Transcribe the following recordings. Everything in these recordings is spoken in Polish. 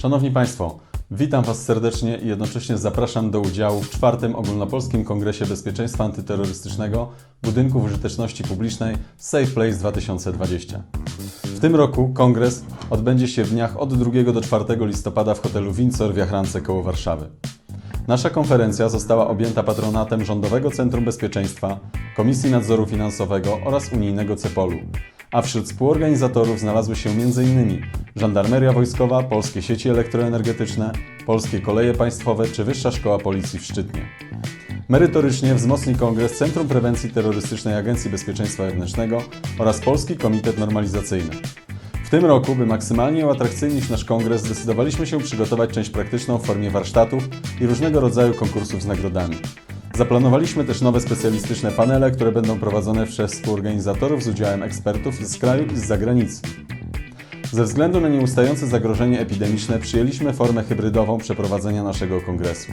Szanowni Państwo, witam Was serdecznie i jednocześnie zapraszam do udziału w czwartym ogólnopolskim Kongresie Bezpieczeństwa Antyterrorystycznego Budynków Użyteczności Publicznej Safe Place 2020. W tym roku kongres odbędzie się w dniach od 2 do 4 listopada w hotelu Windsor w Jachrance koło Warszawy. Nasza konferencja została objęta patronatem Rządowego Centrum Bezpieczeństwa, Komisji Nadzoru Finansowego oraz Unijnego CEPOL-u, a wśród współorganizatorów znalazły się m.in. Żandarmeria Wojskowa, Polskie Sieci Elektroenergetyczne, Polskie Koleje Państwowe czy Wyższa Szkoła Policji w Szczytnie. Merytorycznie wzmocni Kongres Centrum Prewencji Terrorystycznej Agencji Bezpieczeństwa Wewnętrznego oraz Polski Komitet Normalizacyjny. W tym roku, by maksymalnie uatrakcyjnić nasz kongres, zdecydowaliśmy się przygotować część praktyczną w formie warsztatów i różnego rodzaju konkursów z nagrodami. Zaplanowaliśmy też nowe specjalistyczne panele, które będą prowadzone przez współorganizatorów z udziałem ekspertów z kraju i z zagranicy. Ze względu na nieustające zagrożenie epidemiczne przyjęliśmy formę hybrydową przeprowadzenia naszego kongresu.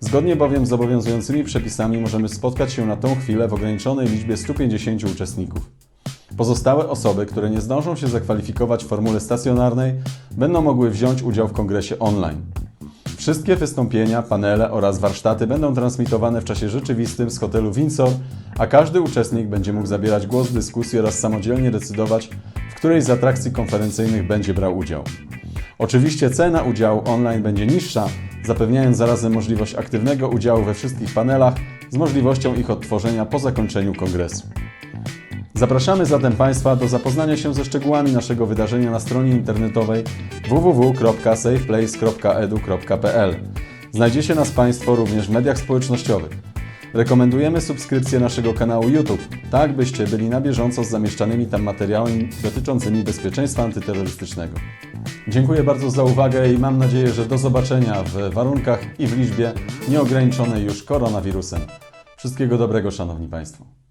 Zgodnie bowiem z obowiązującymi przepisami możemy spotkać się na tą chwilę w ograniczonej liczbie 150 uczestników. Pozostałe osoby, które nie zdążą się zakwalifikować w formule stacjonarnej, będą mogły wziąć udział w kongresie online. Wszystkie wystąpienia, panele oraz warsztaty będą transmitowane w czasie rzeczywistym z hotelu Windsor, a każdy uczestnik będzie mógł zabierać głos w dyskusji oraz samodzielnie decydować, w której z atrakcji konferencyjnych będzie brał udział. Oczywiście cena udziału online będzie niższa, zapewniając zarazem możliwość aktywnego udziału we wszystkich panelach z możliwością ich odtworzenia po zakończeniu kongresu. Zapraszamy zatem Państwa do zapoznania się ze szczegółami naszego wydarzenia na stronie internetowej www.safeplace.edu.pl. Znajdziecie nas Państwo również w mediach społecznościowych. Rekomendujemy subskrypcję naszego kanału YouTube, tak byście byli na bieżąco z zamieszczanymi tam materiałami dotyczącymi bezpieczeństwa antyterrorystycznego. Dziękuję bardzo za uwagę i mam nadzieję, że do zobaczenia w warunkach i w liczbie nieograniczonej już koronawirusem. Wszystkiego dobrego, Szanowni Państwo.